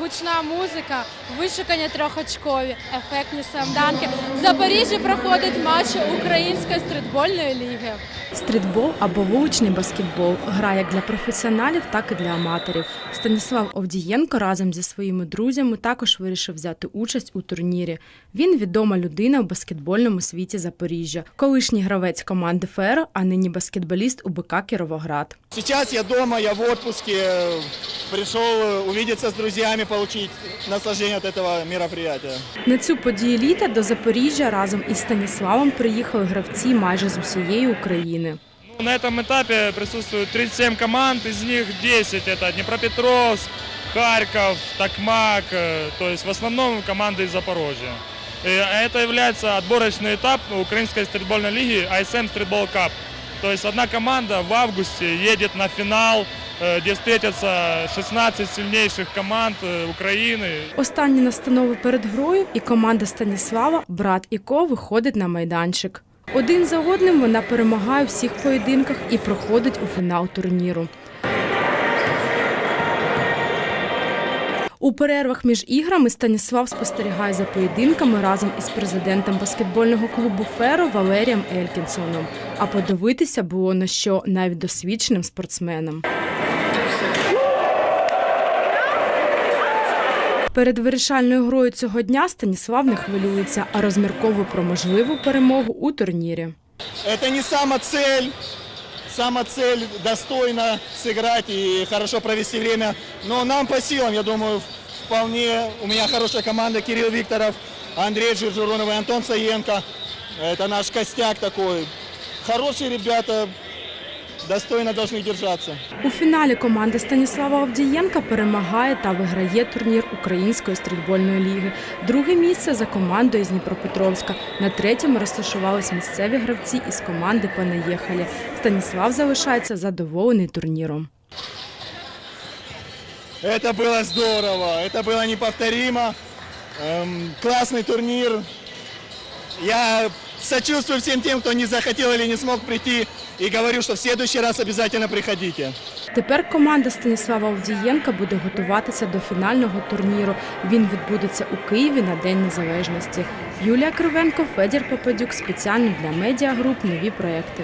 гучна музика, вишукані трьохочкові, ефектні самданки. В Запоріжжі проходить матч Української стрітбольної ліги. Стрітбол або вуличний баскетбол гра як для професіоналів, так і для аматорів. Станіслав Овдієнко разом зі своїми друзями також вирішив взяти участь у турнірі. Він відома людина у баскетбольному світі Запоріжжя, колишній гравець команди Феро, а нині баскетболіст у БК Кіровоград. Сейчас я дома, я в отпуске, э, пришел э, увидеться с друзьями, получить наслаждение от этого мероприятия. На цю подію літа до Запоріжжя разом із Станіславом приїхали гравці майже з усієї України. Ну, На этом этапе присутствует 37 команд, из них 10 это Днепропетровск, Харьков, Токмак, э, то есть в основном команды из Запорожья. И Это является отборочный этап Украинской стритбольной лиги ISM Streetball Cup. То есть одна команда в августе едет на финал, э, где встретятся 16 сильнейших команд э, Украины. Останні настанови перед грою, і команда Станіслава, брат і ко виходить на майданчик. Один за одним вона перемагає у всіх поєдинках і проходить у фінал турніру. У перервах між іграми Станіслав спостерігає за поєдинками разом із президентом баскетбольного клубу Феро Валерієм Елькінсоном. А подивитися було на що навіть досвідченим спортсменам. Перед вирішальною грою цього дня Станіслав не хвилюється, а розмірковує про можливу перемогу у турнірі. Это не сама цель, сама цель достойно сыграть и хорошо провести время, но нам по силам, я думаю, вполне. У меня хорошая команда, Кирилл Викторов, Андрей Джуржуронов и Антон Саенко. Это наш костяк такой. Хорошие ребята, достойно должны держаться. У фіналі команда Станіслава Овдієнка перемагає та виграє турнір Української стрільбольної ліги. Друге місце за командою з Дніпропетровська. На третьому розташувались місцеві гравці із команди Панаєхалі. Станіслав залишається задоволений турніром. Это было здорово, это было неповторимо. Эм, классный турнир. Я сочувствую всем тем, кто не захотел или не смог прийти. И говорю, что в следующий раз обязательно приходите. Тепер команда Станіслава Овдієнка буде готуватися до фінального турніру. Він відбудеться у Києві на День Незалежності. Юлія Кривенко, Федір Попадюк спеціально для медіагруп нові проекти.